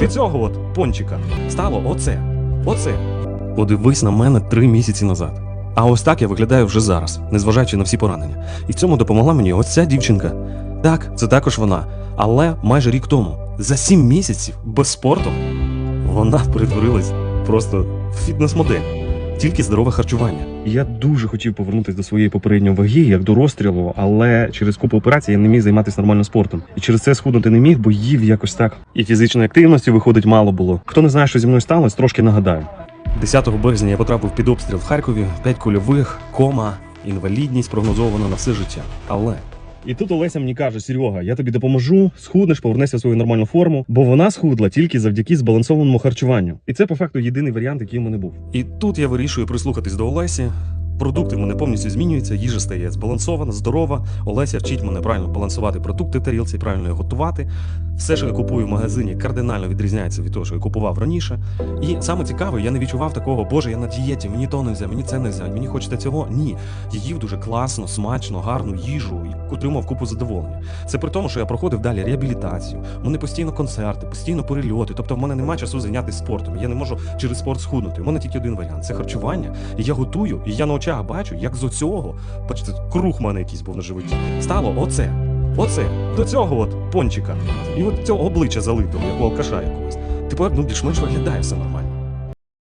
Від цього от пончика стало оце. Оце. Подивись на мене три місяці назад. А ось так я виглядаю вже зараз, незважаючи на всі поранення. І в цьому допомогла мені ось ця дівчинка. Так, це також вона. Але майже рік тому, за сім місяців без спорту, вона перетворилась просто в фітнес-модель. Тільки здорове харчування. Я дуже хотів повернутися до своєї попередньої ваги, як до розстрілу, але через купу операцій я не міг займатися нормально спортом. І через це схуднути не міг, бо їв якось так. І фізичної активності виходить мало було. Хто не знає, що зі мною сталося, трошки нагадаю. 10 березня я потрапив під обстріл в Харкові, 5 кульових, кома, інвалідність прогнозована на все життя. Але І тут Олеся мені каже: Серега, я тобі допоможу, схуднеш, повернешся в свою нормальну форму, бо вона схудла тільки завдяки збалансованому харчуванню. І це по факту єдиний варіант, який в мене був. і тут я вирішую прислухатись до Олесі. Продукти в мене повністю змінюються, їжа стає збалансована, здорова. Олеся вчить мене правильно балансувати продукти тарілці, правильно їх готувати. Все, що я купую в магазині, кардинально відрізняється від того, що я купував раніше. І саме цікаве, я не відчував такого, боже, я на дієті, мені то не мені це не мені хочеться цього. Ні. Я їв дуже класно, смачно, гарну їжу і отримав купу задоволення. Це при тому, що я проходив далі реабілітацію. У мене постійно концерти, постійно перельоти. Тобто в мене немає часу зайнятися спортом. Я не можу через спорт схуднути. У мене тільки один варіант це харчування. І я готую, і я на очах бачу, як з оцього, бачите, круг в мене якийсь був на животі. Стало оце. Оце. До цього от пончика. І от цього обличчя залитого, як у алкаша якогось. Тепер ну більш-менш виглядає все нормально.